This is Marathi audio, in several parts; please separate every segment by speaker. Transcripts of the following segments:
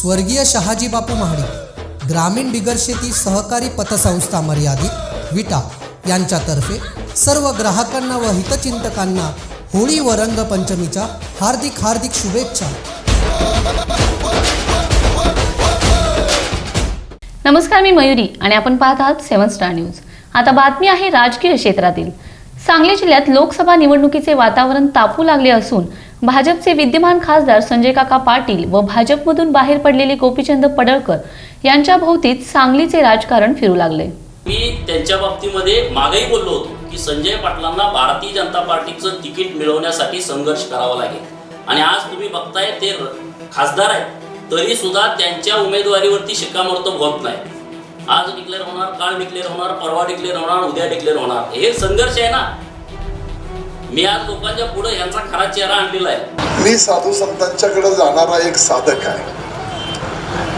Speaker 1: स्वर्गीय शहाजी बापू महाडिक ग्रामीण बिगर शेती सहकारी पतसंस्था मर्यादित विटा यांच्यातर्फे सर्व ग्राहकांना व हितचिंतकांना होळी व रंगपंचमीच्या हार्दिक हार्दिक शुभेच्छा.
Speaker 2: नमस्कार मी मयुरी आणि आपण पाहत आहात सेवन स्टार न्यूज. आता बातमी आहे राजकीय क्षेत्रातील. सांगली जिल्ह्यात लोकसभा निवडणुकीचे वातावरण तापू लागले असून भाजपचे विद्यमान खासदार संजय काका पाटील व भाजपमधून बाहेर पडलेले गोपीचंद पडळकर यांच्या भोवतीत सांगलीचे राजकारण फिरू लागले.
Speaker 3: मी त्यांच्या बाबतीमध्ये मागेही बोललो होतो की संजय पाटलांना भारतीय जनता पार्टीचं तिकीट मिळवण्यासाठी संघर्ष करावा लागेल. आणि आज तुम्ही बघताय ते खासदार आहेत तरी सुद्धा त्यांच्या उमेदवारीवरती शिक्कामोर्तब होत नाही. आज डिक्लेअर होणार काल डिक्लेअर होणार परवा डिक्लेअर होणार उद्या डिक्लेअर होणार. हे संघर्ष आहे ना? मी आज लोकांच्या पुढे यांचा खरा चेहरा आणलेला आहे.
Speaker 4: मी साधू संतांच्याकडे जाणारा एक साधक आहे.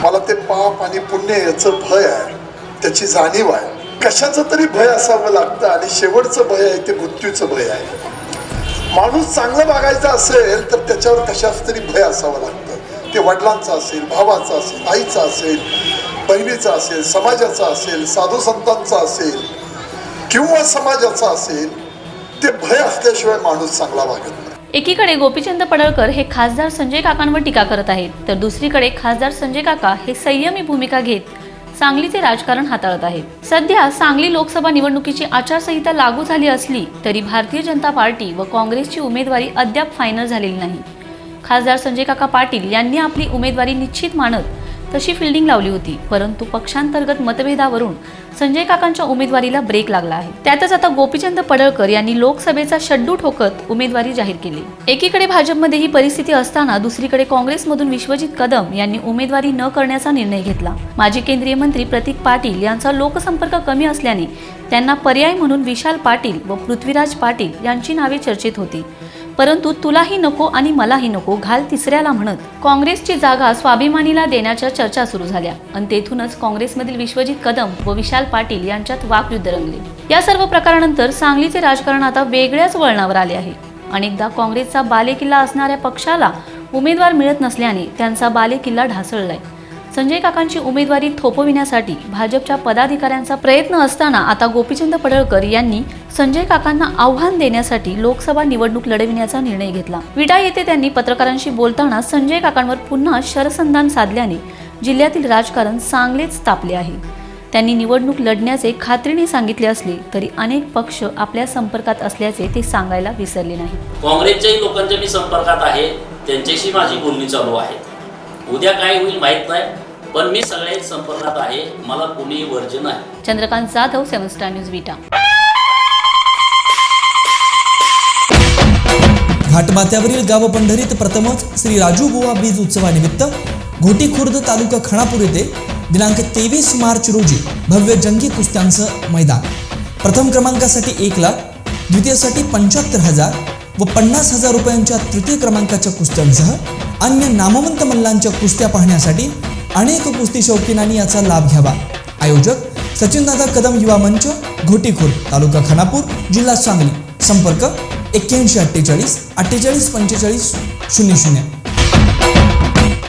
Speaker 4: मला ते पाप आणि पुण्य याचं भय आहे. त्याची जाणीव आहे. कशाचं तरी भय असावं लागतं आणि शेवटचं भय आहे ते मृत्यूचं भय आहे. माणूस चांगलं बघायचा असेल तर त्याच्यावर कशाच तरी भय असावं लागतं. ते वडिलांचं असेल भावाचं असेल आईचं असेल बहिणीचं असेल समाजाचं असेल साधू संतांचं असेल किंवा समाजाचं असेल ते भय असल्याशिवाय माणूस चांगला वागत नाही.
Speaker 2: एकीकडे गोपीचंद पडळकर हे खासदार संजय काकांवर टीका करत आहेत तर दुसरीकडे खासदार संजय काका हे संयमी भूमिका घेत सांगलीचे राजकारण हाताळत आहेत. सध्या सांगली लोकसभा निवडणुकीची आचारसंहिता लागू झाली असली तरी भारतीय जनता पार्टी व काँग्रेसची उमेदवारी अद्याप फायनल झालेली नाही. खासदार संजय काका पाटील यांनी आपली उमेदवारी निश्चित मानत तशी फिल्डिंग लावली होती. परंतु पक्षांतर्गत मतभेदावरून संजय काकांच्या उमेदवारीला ब्रेक लागला आहे. त्यातच आता गोपीचंद पडळकर यांनी लोकसभेचा शड्डू ठोकत उमेदवारी जाहीर केली. एकीकडे भाजपमध्ये ही परिस्थिती असताना दुसरीकडे काँग्रेसमधून विश्वजित कदम यांनी उमेदवारी न करण्याचा निर्णय घेतला. माजी केंद्रीय मंत्री प्रतीक पाटील यांचा लोकसंपर्क कमी असल्याने त्यांना पर्याय म्हणून विशाल पाटील व पृथ्वीराज पाटील यांची नावे चर्चेत होती. परंतु तुलाही नको आणि मलाही नको घाल तिसऱ्याला म्हणत काँग्रेसची जागा स्वाभिमानीला देण्याच्या चर्चा सुरू झाल्या. आणि तेथूनच काँग्रेसमधील विश्वजित कदम व विशाल पाटील यांच्यात वाकयुद्ध रंगले. या सर्व प्रकारानंतर सांगलीचे राजकारण आता वेगळ्याच वळणावर आले आहे. अनेकदा काँग्रेसचा बालेकिल्ला असणाऱ्या पक्षाला उमेदवार मिळत नसल्याने त्यांचा बालेकिल्ला ढासळलाय. संजय काकांची उमेदवारी थोपविण्यासाठी भाजपच्या पदाधिकाऱ्यांचा प्रयत्न असताना आता गोपीचंद पडळकर यांनी संजय काकांना आव्हान देण्यासाठी लोकसभा निवडणूक लढविण्याचा निर्णय घेतला. विडा येथे त्यांनी पत्रकारांशी बोलताना संजय काकांवर पुन्हा शरसंधान साधल्याने जिल्ह्यातील राजकारण चांगलेच तापले आहे. त्यांनी निवडणूक लढण्याचे खात्रीने सांगितले असले तरी अनेक पक्ष आपल्या संपर्कात असल्याचे ते सांगायला विसरले नाही
Speaker 3: काँग्रेसच्याही लोकांच्या मी संपर्कात आहे त्यांच्याशी माझी बोलणी चालू आहे. उद्या काय होईल माहीत नाही. पण मी सगळ्याच संपर्कात आहे. मला कोणी वर्ज नाही.
Speaker 2: Chandrakant Jadhav seven star news Vita.
Speaker 5: घाटमाथ्यावरील गाव पंढरीत प्रथमच श्री राजू बुवा बीज उत्सवानिमित्त घोटी खुर्द तालुका खानापूर येथे दिनांक तेवीस मार्च रोजी भव्य जंगी कुस्त्यांचं मैदान. प्रथम क्रमांकासाठी एक लाख द्वितीयसाठी पंच्याहत्तर हजार व पन्नास हजार रुपयांच्या तृतीय क्रमांकाच्या कुस्त्यांसह अन्य नामवंत मल्लांच्या कुस्त्या पाहण्यासाठी अनेक कुस्ती शौकीनांनी याचा लाभ घ्यावा. आयोजक सचिनदादा कदम युवा मंच घोटीखोर तालुका खानापूर जिल्हा सांगली. संपर्क एक्क्याऐंशी अठ्ठेचाळीस अठ्ठेचाळीस पंचेचाळीस शून्य शून्य.